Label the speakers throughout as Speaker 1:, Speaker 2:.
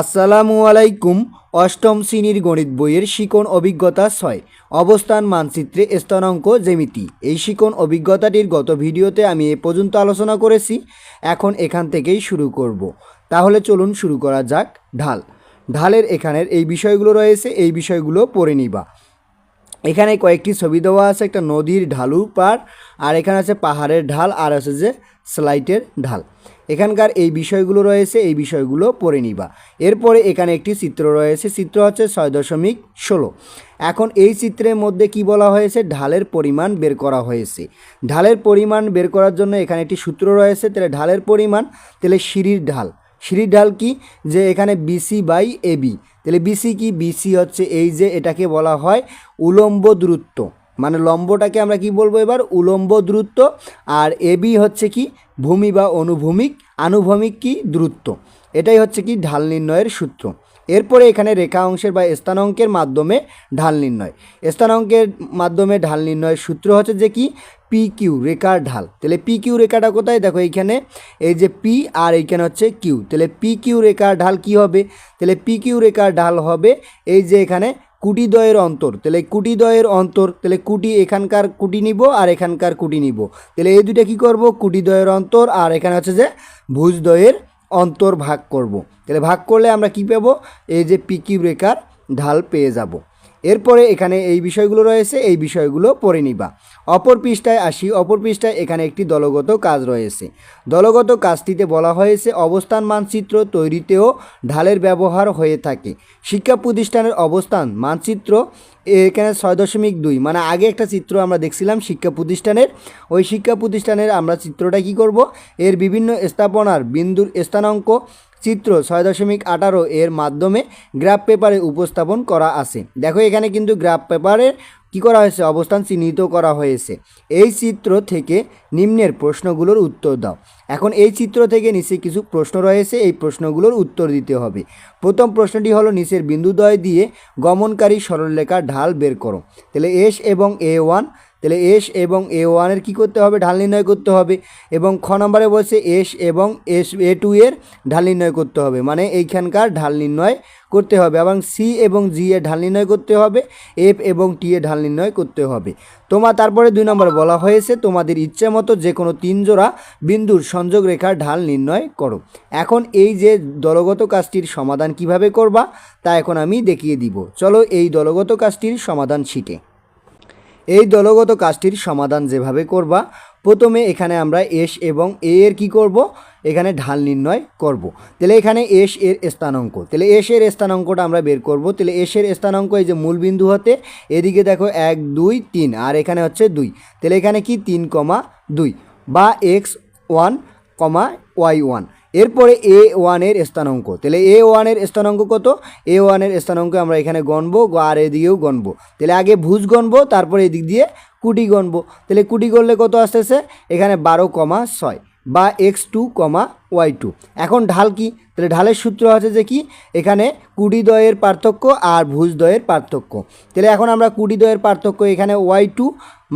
Speaker 1: আসসালামু আলাইকুম, অষ্টম শ্রেণির গণিত বইয়ের শিকোণ অভিজ্ঞতা ছয়, অবস্থান মানচিত্রে স্থানাঙ্ক জ্যামিতি। এই শিকোণ অভিজ্ঞতাটির গত ভিডিওতে আমি এ পর্যন্ত আলোচনা করেছি, এখন এখান থেকেই শুরু করব। তাহলে চলুন শুরু করা যাক ঢাল। ঢালের এখানের এই বিষয়গুলো রয়েছে, এই বিষয়গুলো পড়ে নিবা। এখানে কয়েকটি ছবি দেওয়া আছে, একটা নদীর ঢালু পার আর এখানে আছে পাহাড়ের ঢাল, আর আছে যে স্লাইটের ঢাল। এখানকার এই বিষয়গুলো রয়েছে, এই বিষয়গুলো পড়ে নিবা। এরপরে এখানে একটি চিত্র রয়েছে, চিত্র হচ্ছে ছয় দশমিক ষোলো। এখন এই চিত্রের মধ্যে কি বলা হয়েছে? ঢালের পরিমাণ বের করা হয়েছে। ঢালের পরিমাণ বের করার জন্য এখানে একটি সূত্র রয়েছে, তাহলে ঢালের পরিমাণ, তাহলে সিঁড়ির ঢাল। সিঁড়ির ঢাল কি? যে এখানে বিসি বাই এবি তাহলে বিসি কি? বিসি হচ্ছে এই যে এটাকে বলা হয় উলম্ব দূরত্ব। মানে লম্বটাকে আমরা কি বলব এবার? উলম্ব দূরত্ব। আর এবি হচ্ছে কি? ভূমি বা অনুভূমিক। আনুভূমিক কি? দূরত্ব। এটাই হচ্ছে কি? ঢাল নির্ণয়ের সূত্র। এরপরে এখানে রেখা অংশের বা স্থানাঙ্কের মাধ্যমে ঢাল নির্ণয়। স্থানাঙ্কের মাধ্যমে ঢাল নির্ণয়ের সূত্র হচ্ছে যে কি? পি কিউ রেখার ঢাল। তাহলে পি কিউ রেখাটা কোথায়? দেখো এইখানে। এই যে পি আর এইখানে হচ্ছে কিউ তাহলে পি কিউ রেখার ঢাল কি হবে? তাহলে পি কিউ রেখার ঢাল হবে এই যে এখানে কুটিদ্বয়ের অন্তর। তাহলে কুটিদ্বয়ের অন্তর, তাহলে কুটি এখানকার কুটি নিব আর এখানকার কুটি নিব। তাহলে এই দুইটা কি করব? কুটিদ্বয়ের অন্তর আর এখানে হচ্ছে যে ভুজদ্বয়ের অন্তর ভাগ করব। তাহলে ভাগ করলে আমরা কি পাবো? এই যে পিকি ব্রেকার ঢাল পেয়ে যাব। এরপরে এখানে এই বিষয়গুলো রয়েছে, এই বিষয়গুলো পড়ে নিবা। অপর পৃষ্ঠায় আসি, অপর পৃষ্ঠায় এখানে একটি দলগত কাজ রয়েছে। দলগত কাজটিতে বলা হয়েছে, অবস্থান মানচিত্র তৈরিতেও ঢালের ব্যবহার হয়ে থাকে। শিক্ষা প্রতিষ্ঠানের অবস্থান মানচিত্র এখানে ছয় দশমিক দুই। মানে আগে একটা চিত্র আমরা দেখছিলাম শিক্ষা প্রতিষ্ঠানের। ওই শিক্ষা প্রতিষ্ঠানের আমরা চিত্রটা কি করব? এর বিভিন্ন স্থাপনার বিন্দুর স্থানাঙ্ক চিত্র ছয় দশমিক আঠারো এর মাধ্যমে গ্রাফ পেপারে উপস্থাপন করা আছে। দেখো এখানে কিন্তু গ্রাফ পেপারে কি করা হয়েছে? অবস্থান চিহ্নিত করা হয়েছে। এই চিত্র থেকে নিম্নের প্রশ্নগুলোর উত্তর দাও। এখন এই চিত্র থেকে নিচে কিছু প্রশ্ন রয়েছে, এই প্রশ্নগুলোর উত্তর দিতে হবে। প্রথম প্রশ্নটি হলো, নিচের বিন্দুদ্বয় দিয়ে গমনকারী সরলরেখার ঢাল বের করো। তাহলে এস এবং এ ওয়ান তাহলে এস এবং এ ওয়ানের কী করতে হবে? ঢাল নির্ণয় করতে হবে। এবং খ নম্বরে বলছে এস এবং এস, এ টু এর ঢাল নির্ণয় করতে হবে। মানে এইখানকার ঢাল নির্ণয় করতে হবে এবং সি এবং জি এর ঢাল নির্ণয় করতে হবে। এফ এবং টি এর ঢাল নির্ণয় করতে হবে। তোমার তারপরে দুই নম্বর বলা হয়েছে, তোমাদের ইচ্ছে মতো যে কোনো তিন জোড়া বিন্দুর সংযোগ রেখার ঢাল নির্ণয় করো। এখন এই যে দলগত কাজটির সমাধান কীভাবে করবা, তা এখন আমি দেখিয়ে দিব। চলো এই দলগত কাজটির সমাধান শিটে এই দলগত কাজটির সমাধান যেভাবে করবা, প্রথমে এখানে আমরা এস এবং এ এর কি করব? এখানে ঢাল নির্ণয় করব। তাহলে এখানে এস এর স্থানাঙ্ক। তাহলে এস এর স্থানাঙ্কটা আমরা বের করব। তাহলে এস এর স্থানাঙ্ক এই যে মূল বিন্দু হতে, এদিকে দেখো এক, দুই, তিন, আর এখানে হচ্ছে দুই। তাহলে এখানে কি তিন, কমা দুই বা x one, comma y one. এরপরে এ ওয়ানের স্থানাঙ্ক। তাহলে এ ওয়ানের স্থানাঙ্ক কত? এ ওয়ানের স্থানাঙ্ক আমরা এখানে গণবো, আর এদিকেও গণবো। তাহলে আগে ভুজ গণবো, তারপরে এদিক দিয়ে কুটি গণবো। তাহলে কুটি করলে কত আসতেছে? এখানে বারো কমা ছয় বা x two comma y two. এখন ঢাল কি? তাহলে ঢালের সূত্র আছে যে কি? এখানে কুটিদ্বয়ের পার্থক্য আর ভুজদ্বয়ের পার্থক্য। তাহলে এখন আমরা কুটিদ্বয়ের পার্থক্য এখানে y two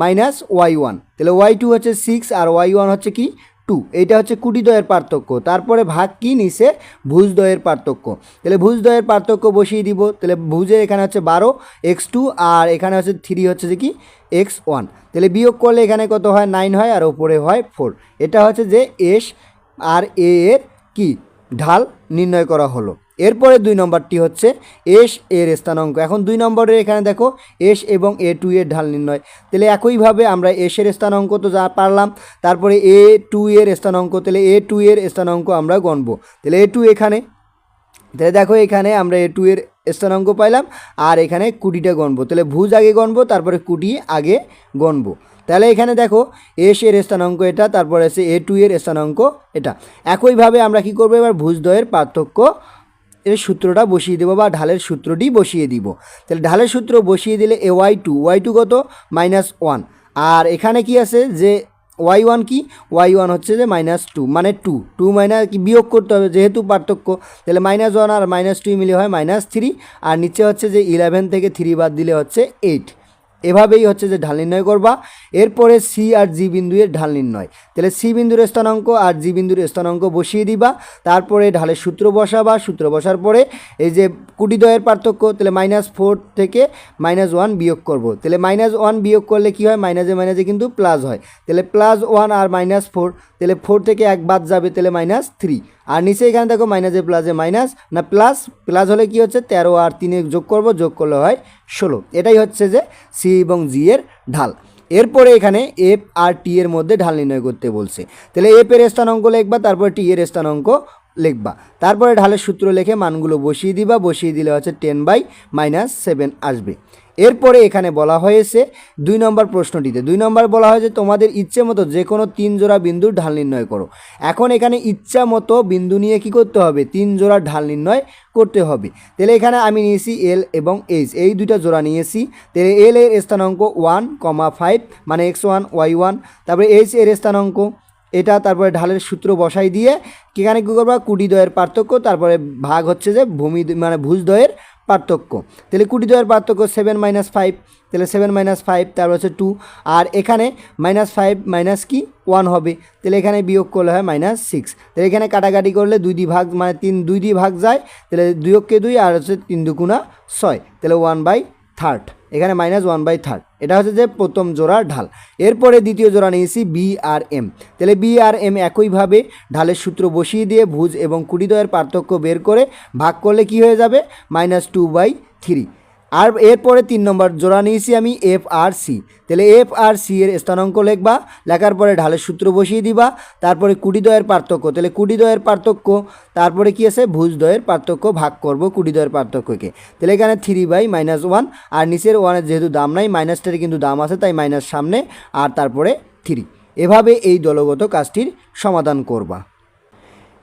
Speaker 1: minus y one. তাহলে ওয়াই টু হচ্ছে সিক্স আর ওয়াই ওয়ান হচ্ছে কি? টু, এইটা হচ্ছে কুটিদ্বয়ের পার্থক্য। তারপরে ভাগ কি নিছে? ভুজদ্বয়ের পার্থক্য। তাহলে ভুজদ্বয়ের পার্থক্য বসিয়ে দিব। তাহলে ভুজের এখানে হচ্ছে বারো, এক্স টু, আর এখানে হচ্ছে থ্রি হচ্ছে যে কি? X one. তাহলে বিয়োগ করলে এখানে কত হয়? নাইন হয়, আর ওপরে হয় ফোর। এটা হচ্ছে যে এস, আর এ এর কি? ঢাল নির্ণয় করা হলো। এরপরে দুই নম্বরটি হচ্ছে এস এর স্থানাঙ্ক। এখন দুই নম্বরের এখানে দেখো, এস এবং এ টু এর ঢাল নির্ণয়। তাহলে একইভাবে আমরা এসের স্থানাঙ্ক তো যা পারলাম, তারপরে এ টু এর স্থানাঙ্ক, তাহলে এ টু এর স্থানাঙ্ক আমরা গণব। তাহলে এ টু এখানে, তাহলে দেখো এখানে আমরা এ টু এর স্থানাঙ্ক পাইলাম, আর এখানে কুটিটা গণব। তাহলে ভুজ আগে গণব, তারপরে কুটি আগে গণবো। তাহলে এখানে দেখো এস এর স্থানাঙ্ক এটা, তারপর আছে এ টু এর স্থানাঙ্ক এটা। একইভাবে আমরা কি করব? এবার ভুজদ্বয়ের পার্থক্য, এর সূত্রটা বসিয়ে দেবো বা ঢালের সূত্রটি বসিয়ে দিব। তাহলে ঢালের সূত্র বসিয়ে দিলে এ ওয়াই টু ওয়াই টু কত? Minus one. আর এখানে কি আছে? যে ওয়াই ওয়ান কি? ওয়াই ওয়ান হচ্ছে যে মাইনাস টু মানে টু। টু মাইনাস কি? বিয়োগ করতে হবে যেহেতু পার্থক্য। তাহলে মাইনাস ওয়ান আর মাইনাস টু মিলে হয় মাইনাস থ্রি, আর নিচে হচ্ছে যে ইলেভেন থেকে থ্রি বাদ দিলে হচ্ছে এইট। এভাবেই হচ্ছে যে ঢাল নির্ণয় করবা। এরপরে সি আর জি বিন্দু এর ঢাল নির্ণয়। তাহলে সি বিন্দুর স্থানাঙ্ক আর জি বিন্দুর স্থানাঙ্ক বসিয়ে দিবা। তারপরে ঢালের সূত্র বসাবা। সূত্র বসার পরে এই যে কুটিদ্বয়ের পার্থক্য, তাহলে মাইনাস ফোর থেকে মাইনাস ওয়ান বিয়োগ করব। তাহলে মাইনাস ওয়ান বিয়োগ করলে কি হয়? মাইনাসে মাইনাসে কিন্তু প্লাস হয়। তাহলে প্লাস ওয়ান আর মাইনাস ফোর তাহলে ফোর থেকে এক বাদ যাবে, তাহলে মাইনাস থ্রি আর নিচে এখানে দেখো মাইনাসে প্লাসে মাইনাস না প্লাস প্লাস হলে কি হচ্ছে? তেরো আর তিনে যোগ করব, যোগ করলে হয় ষোলো। এটাই হচ্ছে যে সি এবং জি এর ঢাল। এরপরে এখানে এফ আর টি এর মধ্যে ঢাল নির্ণয় করতে বলছে। তাহলে এফ এর স্থানাঙ্ক লিখবা, তারপরে টি এর স্থানাঙ্ক লিখবা। তারপরে ঢালের সূত্র লিখে মানগুলো বসিয়ে দিবা, বসিয়ে দিলে হচ্ছে টেন বাই মাইনাস সেভেন আসবে। এরপরে এখানে বলা হয়েছে দুই নম্বর প্রশ্নটিতে, দুই নম্বর বলা হয়েছে তোমাদের ইচ্ছে মতো যে কোনো তিন জোড়া বিন্দুর ঢাল নির্ণয় করো। এখন এখানে ইচ্ছা মতো বিন্দু নিয়ে কি করতে হবে? তিন জোড়া ঢাল নির্ণয় করতে হবে। তাহলে এখানে আমি নিয়েছি এল এবং এইচ এই দুইটা জোড়া নিয়েছি। তাহলে এল এর স্থানাঙ্ক ওয়ান কমা ফাইভ মানে এক্স ওয়ান ওয়াই ওয়ান তারপরে এইচ এর স্থানাঙ্ক, এটা তারপরে ঢালের সূত্র বসাই দিয়ে, এখানে কী করবা? কুটিদ্বয়ের পার্থক্য, তারপরে ভাগ হচ্ছে যে ভূমি মানে ভুজদ্বয়ের পার্থক্য। তাহলে কুটিদ্বয়ের পার্থক্য সেভেন মাইনাস ফাইভ তাহলে সেভেন মাইনাস ফাইভ তারপর হচ্ছে টু আর এখানে মাইনাস ফাইভ মাইনাস কি? ওয়ান হবে। তাহলে এখানে বিয়োগ করলে হয় মাইনাস সিক্স তাহলে এখানে কাটাকাটি করলে দুই দি ভাগ মানে তিন, দুই দি ভাগ যায়, তাহলে দুই অক্ষে দুই, আর হচ্ছে তিন দুগুণা ছয়। তাহলে ওয়ান বাই থার্ড এখানে মাইনাস ওয়ান বাই থার্ড এটা হচ্ছে যে প্রথম জোড়া ঢাল। এরপরে দ্বিতীয় জোড়া নিয়েছি বি আর এম তাহলে বি আর এম একইভাবে ঢালের সূত্র বসিয়ে দিয়ে ভুজ এবং কুড়িদয়ের পার্থক্য বের করে ভাগ করলে কি হয়ে যাবে? মাইনাস টু বাই থ্রি আর এরপরে তিন নম্বর, জোড়া নিয়েছি আমি এফ আর সি তাহলে এফ আর সি এর স্থানাঙ্ক লিখবা, লেখার পরে ঢালের সূত্র বসিয়ে দিবা, তারপরে কুড়িদয়ের পার্থক্য। তাহলে কুড়িদয়ের পার্থক্য, তারপরে কি আছে? ভুজদয়ের পার্থক্য ভাগ করব কুড়িদয়ের পার্থক্যকে। তাহলে এখানে থ্রি বাই মাইনাস ওয়ান আর নিচের ওয়ানের যেহেতু দাম নাই মাইনাসটার কিন্তু দাম আছে, তাই মাইনাস সামনে, আর তারপরে থ্রি এভাবে এই দলগত কাজটির সমাধান করবা।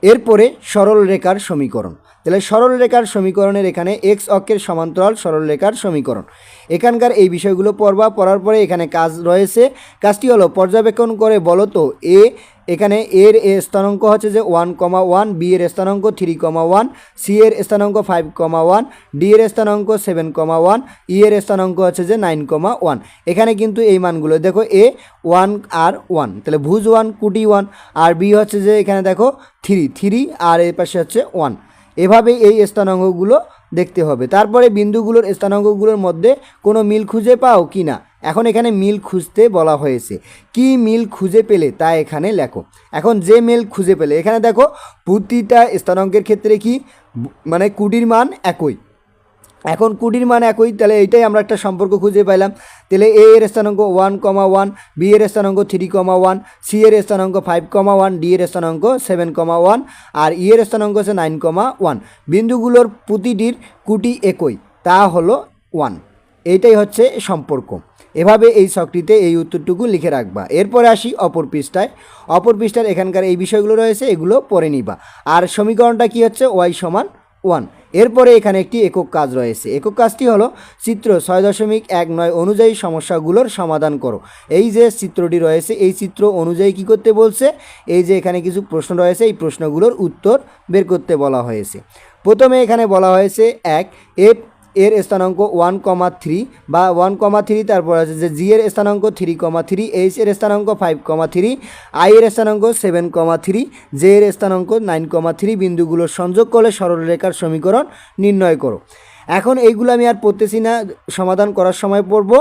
Speaker 1: এরপরে সরল রেখার সমীকরণ। তাহলে সরল রেখার সমীকরণের এখানে এক্স অক্ষের সমান্তরাল সরল রেখার সমীকরণ। এখানকার এই বিষয়গুলো পড়বা, পড়ার পরে এখানে কাজ রয়েছে। কাজটি হলো পর্যবেক্ষণ করে বলতো এ এখানে এর স্থানাঙ্ক হচ্ছে যে ওয়ান কমা ওয়ান বি এর স্থানাঙ্ক থ্রি কমা ওয়ান সি এর স্থানাঙ্ক ফাইভ কমা ওয়ান ডি এর স্থানাঙ্ক সেভেন কমা ওয়ান ই এর স্থানাঙ্ক হচ্ছে যে নাইন কমা ওয়ান এখানে কিন্তু এই মানগুলো, দেখো এ ওয়ান আর ওয়ান তাহলে ভুজ ওয়ান কুটি ওয়ান আর বি হচ্ছে যে এখানে দেখো থ্রি থ্রি আর এর পাশে হচ্ছে ওয়ান এভাবে এই স্থানাঙ্কগুলো দেখতে হবে। তারপরে বিন্দুগুলোর স্থানাঙ্কগুলোর মধ্যে কোনো মিল খুঁজে পাও কি না? এখন এখানে মিল খুঁজতে বলা হয়েছে। কি মিল খুঁজে পেলে তা এখানে লেখো। এখন যে মিল খুঁজে পেলে, এখানে দেখো, প্রতিটা স্থানাঙ্কের ক্ষেত্রে কি? মানে কুটির মান একই। এখন কুটির মান একই, তাহলে এইটাই আমরা একটা সম্পর্ক খুঁজে পাইলাম। তাহলে এ এর স্থানাঙ্ক ওয়ান কমা ওয়ান বি এর স্থানাঙ্ক থ্রি কমা ওয়ান সি এর স্থানাঙ্ক ফাইভ কমা ওয়ান ডি এর স্থানাঙ্ক সেভেন কমা ওয়ান আর ই এর স্থানাঙ্ক হচ্ছে নাইন কমা ওয়ান বিন্দুগুলোর প্রতিটির কুটি একই, তা হলো ওয়ান এইটাই হচ্ছে সম্পর্ক। এভাবে এই ছকটিতে এই উত্তরটুকু লিখে রাখবা। এরপরে আসি অপর পৃষ্ঠায়। অপর পৃষ্ঠার এখানকার এই বিষয়গুলো রয়েছে, এগুলো পড়ে নিবা। আর সমীকরণটা কি হচ্ছে? ওয়াই সমান ওয়ান। এরপরে এখানে একটি একক কাজ রয়েছে। একক কাজটি হলো চিত্র ছয় দশমিক এক নয় অনুযায়ী সমস্যাগুলোর সমাধান করো। এই যে চিত্রটি রয়েছে, এই চিত্র অনুযায়ী কি করতে বলছে? এই যে এখানে কিছু প্রশ্ন রয়েছে, এই প্রশ্নগুলোর উত্তর বের করতে বলা হয়েছে। প্রথমে এখানে বলা হয়েছে, এক, এফ এর স্থানাঙ্ক ওয়ান কমা থ্রি বা ওয়ান কমা থ্রি তারপর আছে যে জি এর স্থানাঙ্ক থ্রি কমা থ্রি এইচ এর স্থানাঙ্ক ফাইভ কমা থ্রি আই এর স্থানাঙ্ক সেভেন কমা থ্রি জে এর স্থানাঙ্ক নাইন কমা থ্রি বিন্দুগুলোর সংযোগ করলে সরলরেখার সমীকরণ নির্ণয় করো। এখন এইগুলো আমি আর পড়তেছি না, সমাধান করার সময় পড়ব।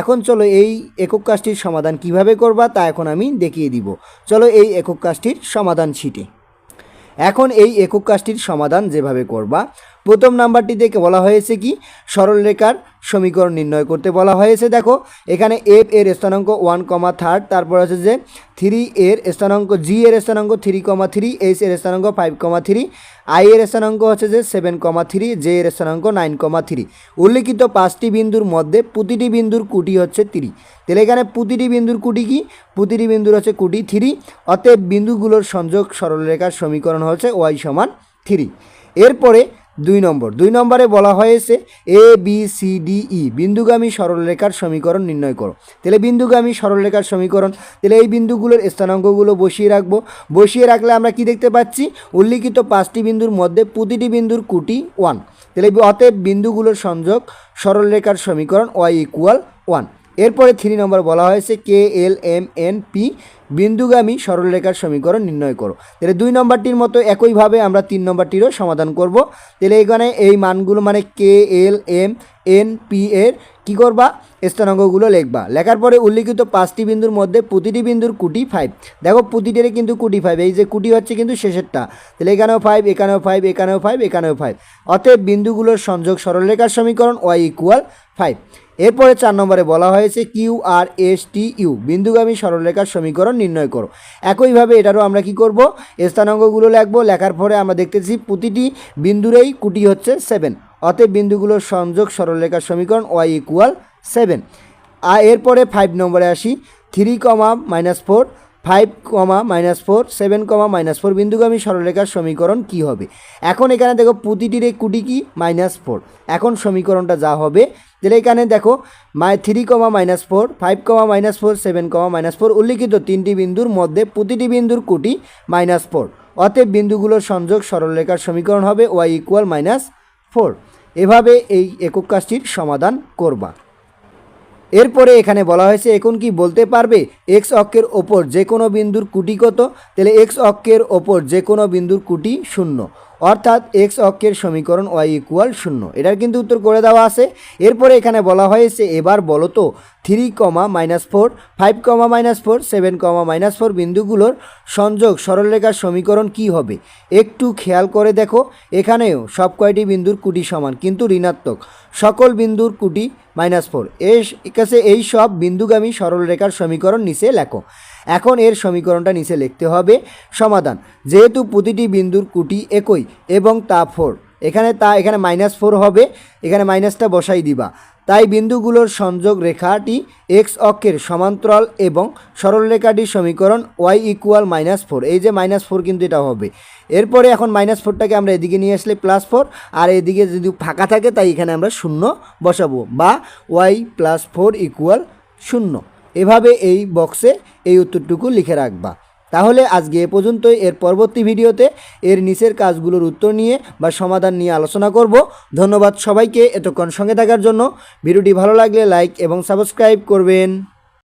Speaker 1: এখন চলো এই একক কাজটির সমাধান কীভাবে করবা তা এখন আমি দেখিয়ে দিব। চলো এই একক কাজটির সমাধান ছিটে এখন এই একক কাজটির সমাধান যেভাবে করবা প্রথম নাম্বারটিতে বলা হয়েছে কি? সরলরেখার সমীকরণ নির্ণয় করতে বলা হয়েছে। দেখো, এখানে এফ এর স্থানাঙ্ক ওয়ান কমা থার্ড তারপর আছে যে থ্রি এর স্থানাঙ্ক জি এর স্থানাঙ্ক থ্রি কমা থ্রি এইচ এর স্থানাঙ্ক ফাইভ কমা থ্রি আই এর স্থানাঙ্ক হচ্ছে যে সেভেন কমা থ্রি জে এর স্থানাঙ্ক নাইন কমা থ্রি উল্লিখিত পাঁচটি বিন্দুর মধ্যে প্রতিটি বিন্দুর কুটি হচ্ছে থ্রি তাহলে এখানে প্রতিটি বিন্দুর কুটি কি? প্রতিটি বিন্দুর হচ্ছে কুটি থ্রি অতএব বিন্দুগুলোর সংযোগ সরলরেখার সমীকরণ হচ্ছে ওয়াই সমান থ্রি এরপরে দুই নম্বর। দুই নম্বরে বলা হয়েছে A B C D E বিন্দুগামী সরলরেখার সমীকরণ নির্ণয় করো। তাহলে বিন্দুগামী সরলরেখার সমীকরণ, তাহলে এই বিন্দুগুলোর স্থানাঙ্কগুলো বসিয়ে রাখব। বসিয়ে রাখলে আমরা কি দেখতে পাচ্ছি? উল্লিখিত পাঁচটি বিন্দুর মধ্যে প্রতিটি বিন্দুর কুটি ওয়ান। তাহলে অতএব বিন্দুগুলোর সংযোগ সরলরেখার সমীকরণ ওয়াই ইকুয়াল ওয়ান এরপরে থ্রি নম্বর বলা হয়েছে K L M N P, বিন্দুগামী সরলরেখার সমীকরণ নির্ণয় করো। তাহলে দুই নম্বরটির মতো একইভাবে আমরা তিন নম্বরটিরও সমাধান করব। তাহলে এখানে এই মানগুলো মানে K L M N P এর কী করবা? স্থানাঙ্কগুলো লিখবা। লেখার পরে উল্লিখিত পাঁচটি বিন্দুর মধ্যে প্রতিটি বিন্দুর কুটি ফাইভ দেখো প্রতিটির কিন্তু কুটি ফাইভ এই যে কুটি হচ্ছে কিন্তু শেষেরটা। তাহলে এখানেও ফাইভ এখানেও ফাইভ এখানেও ফাইভ এখানেও ফাইভ অতএব বিন্দুগুলোর সংযোগ সরলরেখার সমীকরণ ওয়াই ইকুয়াল ফাইভ এরপরে চার নম্বরে বলা হয়েছে Q R S T U বিন্দুগামী সরলরেখার সমীকরণ নির্ণয় করো। একইভাবে এটারও আমরা কি করব? স্থানাঙ্কগুলো লিখব। লেখার পরে আমরা দেখতেছি প্রতিটি বিন্দুরেই কুটি হচ্ছে সেভেন অতএব বিন্দুগুলোর সংযোগ সরলরেখার সমীকরণ ওয়াই ইকুয়াল সেভেন আর এরপরে ফাইভ নম্বরে আসি। Three comma minus four five comma minus four, seven comma minus four বিন্দুগামী সরলরেখার সমীকরণ কি হবে? এখন এখানে দেখো প্রতিটির কুটি কি? Minus four. এখন সমীকরণটা যা হবে, তাহলে এখানে দেখো মাই three comma minus four, five comma minus four, seven comma minus four উল্লিখিত তিনটি বিন্দুর মধ্যে প্রতিটি বিন্দুর কুটি মাইনাস ফোর। অতএব বিন্দুগুলোর সংযোগ সরলরেখার সমীকরণ হবে ওয়াই ইকুয়াল মাইনাস ফোর। এভাবে এই একক কাজটির সমাধান করবা। এরপরে এখানে বলা হয়েছে, এখন কি বলতে পারবে? এক্স অক্ষের ওপর যে কোনো বিন্দুর কুটি কত? তাহলে এক্স অক্ষের ওপর যে কোনো বিন্দুর কুটি শূন্য। অর্থাৎ এক্স অক্ষের সমীকরণ ওয়াই ইকুয়াল শূন্য। এটার কিন্তু উত্তর করে দেওয়া আছে। এরপরে এখানে বলা হয়েছে, এবার বলো তো, three comma minus four, five comma minus four, seven comma minus four বিন্দুগুলোর সংযোগ সরলরেখার সমীকরণ কি হবে? একটু খেয়াল করে দেখো, এখানেও সব কয়টি বিন্দুর কুটি সমান, কিন্তু ঋণাত্মক। সকল বিন্দুর কুটি মাইনাস ফোর। এর কাছে এই সব বিন্দুগামী সরলরেখার সমীকরণ নিচে লেখো। এখন এর সমীকরণটা নিচে লিখতে হবে। সমাধান, যেহেতু প্রতিটি বিন্দুর কুটি একই এবং তা ফোর এখানে তা, এখানে মাইনাস ফোর হবে, এখানে মাইনাসটা বসাই দিবা। তাই বিন্দুগুলোর সংযোগ রেখাটি এক্স অক্ষের সমান্তরাল এবং সরলরেখাটির সমীকরণ ওয়াই ইকুয়াল মাইনাস ফোর এই যে মাইনাস ফোর কিন্তু এটা হবে। এরপরে এখন মাইনাস ফোরটাকে আমরা এদিকে নিয়ে আসলে প্লাস ফোর আর এদিকে যদি ফাঁকা থাকে তাই এখানে আমরা শূন্য বসাবো বা ওয়াই প্লাস ফোর ইকুয়াল শূন্য। এভাবে এই বক্সে এই উত্তরটুকু লিখে রাখবা। তাহলে আজকে এ পর্যন্তই। এর পরবর্তী ভিডিওতে এর নিচের কাজগুলোর উত্তর নিয়ে বা সমাধান নিয়ে আলোচনা করব। ধন্যবাদ সবাইকে এতক্ষণ সঙ্গে থাকার জন্য। ভিডিওটি ভালো লাগলে লাইক এবং সাবস্ক্রাইব করবেন।